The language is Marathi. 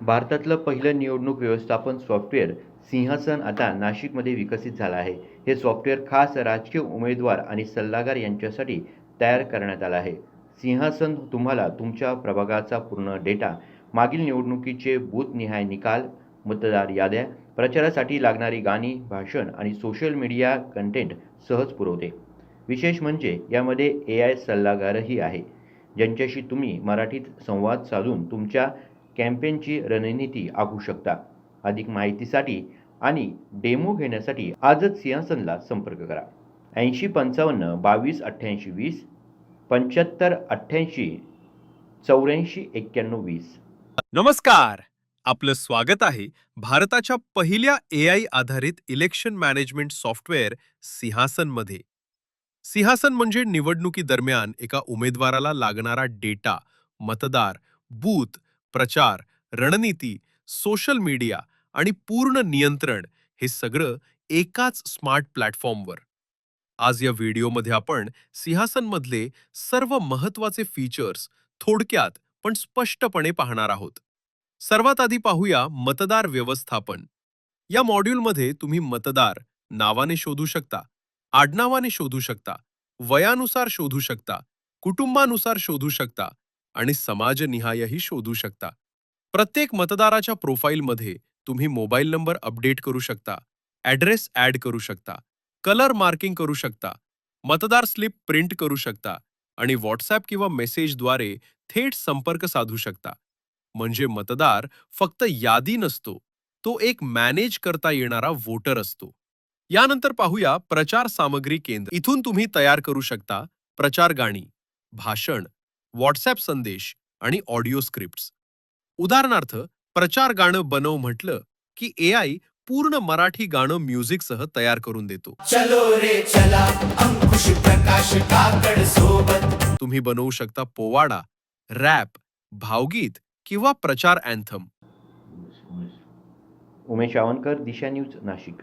भारतातलं पहिलं निवडणूक व्यवस्थापन सॉफ्टवेअर सिंहासन आता नाशिकमध्ये विकसित झालं आहे. हे सॉफ्टवेअर खास राजकीय उमेदवार आणि सल्लागार यांच्यासाठी तयार करण्यात आलं आहे. सिंहासन तुम्हाला तुमच्या प्रभागाचा पूर्ण डेटा मागील निवडणुकीचे बूथनिहाय निकाल मतदार याद्या प्रचारासाठी लागणारी गाणी भाषण आणि सोशल मीडिया कंटेंट सहज पुरवते. विशेष म्हणजे यामध्ये ए आय सल्लागारही आहे. ज्यांच्याशी तुम्ही मराठीत संवाद साधून तुमच्या कॅम्पेनची रणनीती आखू शकता. अधिक माहितीसाठी आणि डेमो घेण्यासाठी आजच सिंहासनला संपर्क करा. ऐंशी पंचावन्न बावीस अठ्ठ्याऐंशी वीस पंच्याहत्तर अठ्ठ्याऐंशी चौऱ्याऐंशी एक्क्याण्णव वीस. नमस्कार! आपलं स्वागत आहे भारताच्या पहिल्या ए आय आधारित इलेक्शन मॅनेजमेंट सॉफ्टवेअर सिंहासनमध्ये. सिंहासन म्हणजे निवडणुकीदरम्यान एका उमेदवाराला लागणारा डेटा मतदार बूथ प्रचार रणनीती सोशल मीडिया आणि पूर्ण नियंत्रण हे सगळं एकाच स्मार्ट प्लॅटफॉर्मवर आज या व्हिडिओमध्ये आपण सिंहासनमधले सर्व महत्त्वाचे फीचर्स थोडक्यात पण स्पष्टपणे पाहणार आहोत. सर्वात आधी पाहूया मतदार व्यवस्थापन. या मॉड्यूलमध्ये तुम्ही मतदार नावाने शोधू शकता आडनावाने शोधू शकता वयानुसार शोधू शकता कुटुंबानुसार शोधू शकता आणि समाजनिहायही शोधू शकता. प्रत्येक मतदाराच्या प्रोफाईलमध्ये तुम्ही मोबाईल नंबर अपडेट करू शकता ॲड्रेस ॲड करू शकता कलर मार्किंग करू शकता मतदार स्लिप प्रिंट करू शकता आणि व्हॉट्सॲप किंवा मेसेजद्वारे थेट संपर्क साधू शकता. म्हणजे मतदार फक्त यादी नसतो तो एक मॅनेज करता येणारा वोटर असतो. यानंतर पाहूया प्रचार सामग्री केंद्र. इथून तुम्ही तयार करू शकता प्रचार गाणी भाषण व्हॉट्सॲप संदेश आणि ऑडिओ स्क्रिप्ट्स उदाहरणार्थ प्रचार गाणं बनव म्हटलं की ए आय पूर्ण मराठी गाणं म्युझिकसह तयार करून देतो. चलो रे चला अंकुश प्रकाश काकड सोबत. तुम्ही बनवू शकता पोवाडा रॅप भावगीत किंवा प्रचार अँथम उमेश आवनकर दिशा न्यूज नाशिक.